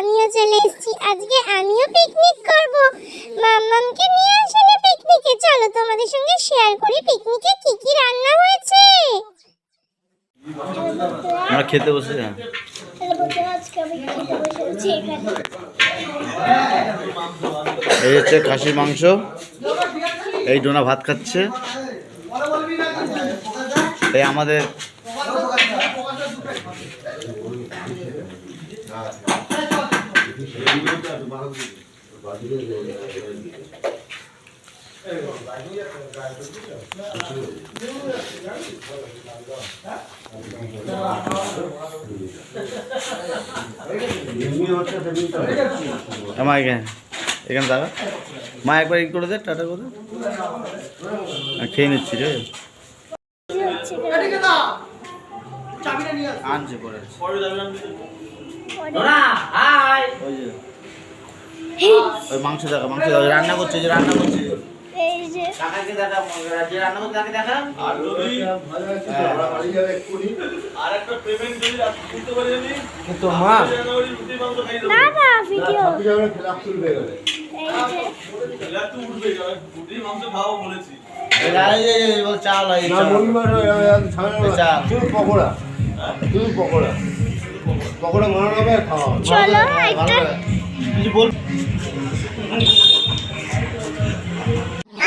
আমিও চলে এসেছি। আজকে আমিও পিকনিক করব। মামমামকে নিয়ে আসলে পিকনিকে চলো তোমাদের সঙ্গে শেয়ার করি পিকনিকে কি কি রান্না হয়েছে। না খেতে বসে না এই হচ্ছে খাসির মাংস। এই ডোনা ভাত খাচ্ছে। এই আমাদের মা এখানে এখানে দাঁড়া। মা একবার ই করে দে টাটা করে খেয়ে নিচ্ছি রে। আনছি পরে ওই যে। ওই মাংস দেখা মাংস দেখা রান্না করছে যে রান্না করছে। কাকাকে দেখা যে রান্না করছে তাকে দেখা? আর যদি আর একটা পেমেন্ট যদি দিতে পারি কিন্তু মা। না না ভিডিও। চাল চাল। পকোড়া। শুধু পকোড়া। পকোড়া হবে খাওয়া চলো একটা কিছু বল।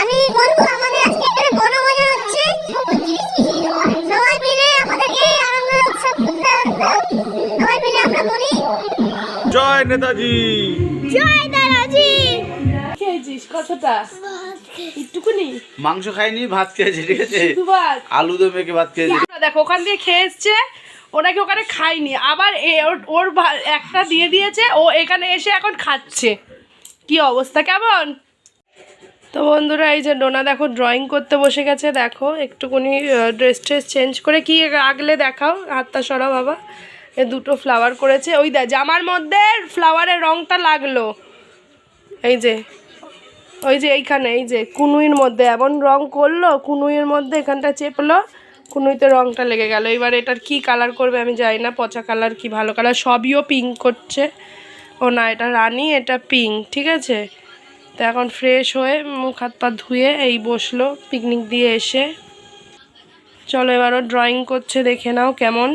আমি বলব আমাদের আজকে এখানে বনভোজন হচ্ছে। সবাই মিলে আমাদেরকে আনন্দ উৎসব সবাই মিলে আমরা বলি জয় নেতাজি। জয় দাদাজি খেয়েছিস কতটা? একটুকুনি? মাংস খাইনি ভাত খেয়েছি ঠিক আছে? আলু দিয়ে মেখে ভাত খেয়েছি? দেখো ওখান দিয়ে খেয়ে এসছে ওনাকে ওখানে খাইনি। আবার ওর- একটা দিয়ে দিয়েছে, ও এখানে এসে এখন খাচ্ছে। কি অবস্থা, কেমন? তো বন্ধুরা, এই যে ডোনা দেখো ড্রয়িং করতে বসে গেছে, দেখো, একটুকুনি ড্রেস ট্রেস চেঞ্জ করে কি আগলে দেখাও, হাতটা সরা বাবা। এ দুটো ফ্লাওয়ার করেছে, ওই দেখ জামার মধ্যে ফ্লাওয়ারের রংটা লাগল। এই যে, ওই যে এইখানে, এই যে কুনুইয়ের মধ্যে, এমন রং করল, কুনুইয়ের মধ্যে এখানটা চেপলো কুনুইতে রংটা লেগে গেল। এবার এটার কি কালার করবে আমি জানি না, পচা কালার কি ভালো কালার সবইও পিঙ্ক করছে। ও না, এটা রানি, এটা পিঙ্ক ঠিক আছে? তো এখন ফ্রেশ হয়ে মুখ হাত পা ধুয়ে এই বসল পিকনিক দিয়ে এসে। চলো এবারও ড্রয়িং করছে, দেখে নাও কেমন।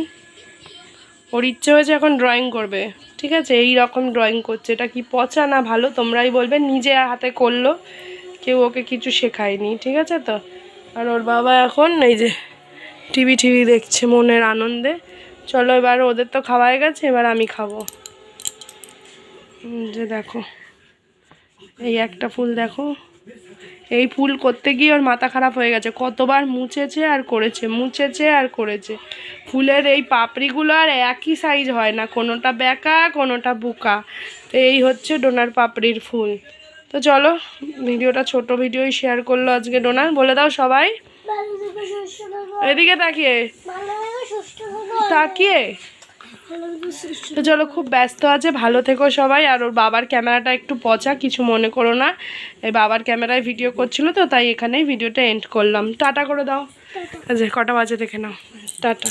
ওর ইচ্ছে হয়েছে এখন ড্রয়িং করবে, ঠিক আছে? এই রকম ড্রয়িং করছে। এটা কি পচা না ভালো, তোমরাই বলবে, নিজে হাতে করল। কেউ ওকে কিছু শেখায়নি, ঠিক আছে তো? আর ওর বাবা এখন এই যে টিভি টিভি দেখছে মনের আনন্দে। চলো এবার ওদের তো খাওয়া হয়ে গেছে, এবার আমি খাব। যে দেখো, এই একটা ফুল দেখো। এই ফুল করতে গিয়ে ওর মাথা খারাপ হয়ে গেছে। কতবার মুছেছে আর করেছে, মুছেছে আর করেছে। ফুলের এই পাপড়িগুলো আর একই সাইজ হয় না, কোনোটা বেঁকা, কোনোটা বুকা। তো এই হচ্ছে ডোনার পাপড়ির ফুল। তো চলো, ভিডিওটা ছোট ভিডিওই শেয়ার করল আজকে ডোনার। বলে দাও সবাই। এদিকে তাকিয়ে। তাকিয়ে? তো চলো, খুব ব্যস্ত আছে, ভালো থেকো সবাই। আর ওর বাবার ক্যামেরাটা একটু পচা, কিছু মনে করো না। এই বাবার ক্যামেরায় ভিডিও করছিল তো, তাই এখানেই ভিডিওটা এন্ড করলাম। টাটা করে দাও। আচ্ছা কটা বাজে দেখে নাও। টাটা।